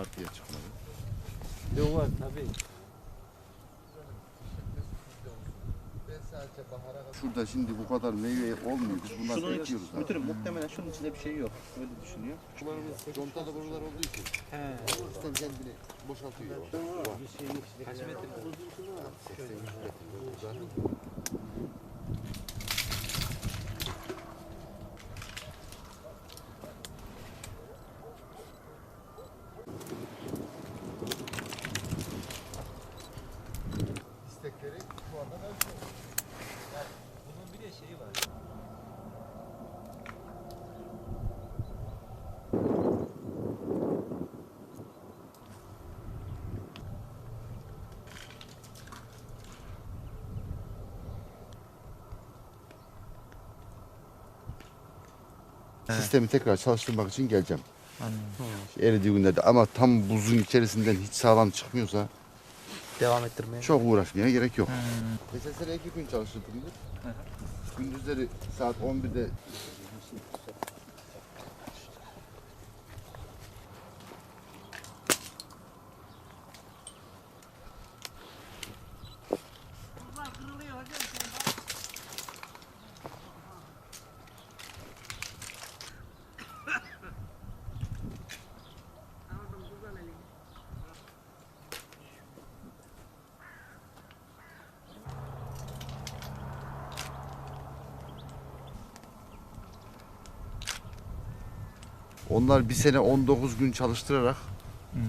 ortaya çıkmadı. Yok var tabii. Şurada şimdi bu kadar meyve olmuyor. Biz bundan Şunun bekliyoruz. için, müdürüm muhtemelen şunun içinde bir şey yok. Öyle düşünüyor. Contalı borular olduğu için He. sistem kendini boşaltıyor. Bir şey. Kaç metre? Sistemi tekrar çalıştırmak için geleceğim. Eridiği günlerde ama tam buzun içerisinden hiç sağlam çıkmıyorsa Devam ettirmeye. çok uğraşmaya gerek yok. Geçen sene iki gün çalıştırdık biz. Gündüzleri saat 11'de onlar bir sene 19 gün çalıştırarak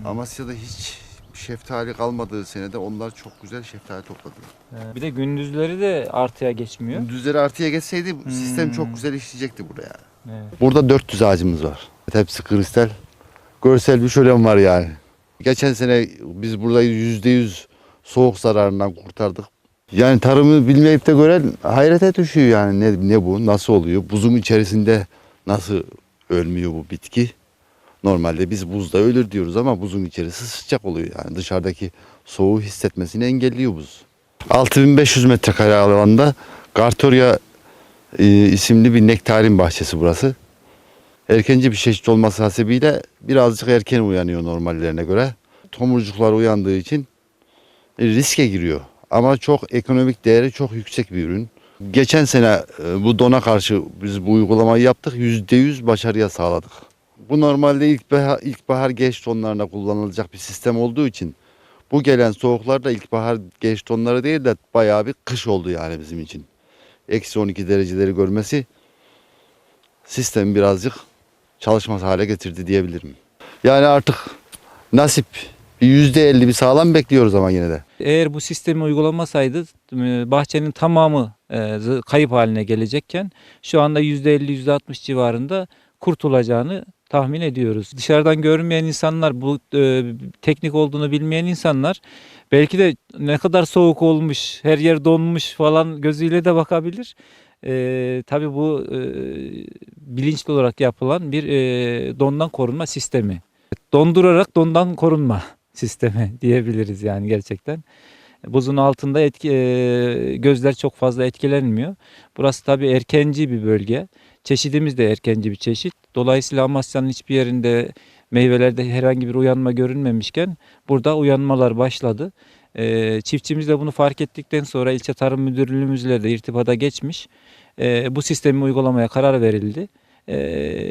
Amasya'da hiç şeftali kalmadığı senede onlar çok güzel şeftali topladılar. Bir de gündüzleri de artıya geçmiyor. Gündüzleri artıya geçseydi sistem çok güzel işleyecekti buraya. Evet. Burada 400 ağacımız var. Hepsi kristal. Görsel bir şölen var yani. Geçen sene biz burada %100 soğuk zararından kurtardık. Yani tarımı bilmeyip de gören hayrete düşüyor yani ne, ne bu nasıl oluyor buzun içerisinde nasıl ölmüyor bu bitki. Normalde biz buzda ölür diyoruz ama buzun içerisi sıcak oluyor yani dışarıdaki soğuğu hissetmesini engelliyor buz. 6500 metrekare alanda Gartoria e, isimli bir nektarin bahçesi burası. Erkenci bir çeşit olması hasebiyle birazcık erken uyanıyor normallerine göre. Tomurcuklar uyandığı için riske giriyor. Ama çok ekonomik değeri çok yüksek bir ürün. Geçen sene e, bu dona karşı biz bu uygulamayı yaptık. %100 başarıya sağladık. Bu normalde ilkbahar, ilkbahar geç tonlarına kullanılacak bir sistem olduğu için bu gelen soğuklar da ilkbahar geç tonları değil de bayağı bir kış oldu yani bizim için. Eksi 12 dereceleri görmesi sistemi birazcık çalışmaz hale getirdi diyebilirim. Yani artık nasip bir %50 bir sağlam bekliyoruz ama yine de. Eğer bu sistemi uygulamasaydı e, bahçenin tamamı kayıp haline gelecekken şu anda %50-%60 civarında kurtulacağını tahmin ediyoruz. Dışarıdan görünmeyen insanlar, bu e, teknik olduğunu bilmeyen insanlar belki de ne kadar soğuk olmuş, her yer donmuş falan gözüyle de bakabilir. E, tabii bu e, bilinçli olarak yapılan bir e, dondan korunma sistemi. Dondurarak dondan korunma sistemi diyebiliriz yani gerçekten. Buzun altında etki, e, gözler çok fazla etkilenmiyor. Burası tabii erkenci bir bölge. Çeşidimiz de erkenci bir çeşit. Dolayısıyla Amasya'nın hiçbir yerinde meyvelerde herhangi bir uyanma görünmemişken burada uyanmalar başladı. E, çiftçimiz de bunu fark ettikten sonra ilçe tarım müdürlüğümüzle de irtibata geçmiş. E, bu sistemi uygulamaya karar verildi. E,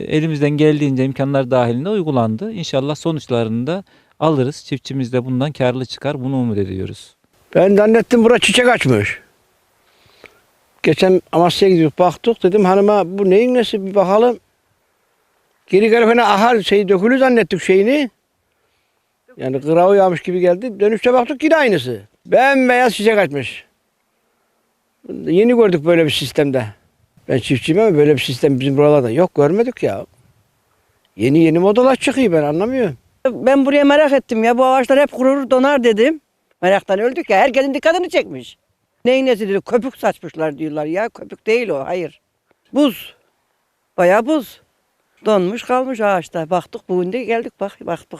elimizden geldiğince imkanlar dahilinde uygulandı. İnşallah sonuçlarını da alırız. Çiftçimiz de bundan karlı çıkar. Bunu umut ediyoruz. Ben zannettim bura çiçek açmış. Geçen Amasya'ya gidiyoruz baktık dedim hanıma bu neyin nesi bir bakalım. Geri tarafına ahar şey dökülü zannettik şeyini. Yani kırağı yağmış gibi geldi. Dönüşte baktık yine aynısı. Bembeyaz çiçek açmış. Yeni gördük böyle bir sistemde. Ben çiftçiyim ama böyle bir sistem bizim buralarda yok görmedik ya. Yeni yeni modalar çıkıyor ben anlamıyorum. Ben buraya merak ettim ya bu ağaçlar hep kurur donar dedim. Meraktan öldük ya herkesin dikkatini çekmiş. Neyin nesi dedi köpük saçmışlar diyorlar ya köpük değil o hayır. Buz. Bayağı buz. Donmuş kalmış ağaçta. Baktık bugün de geldik bak baktık.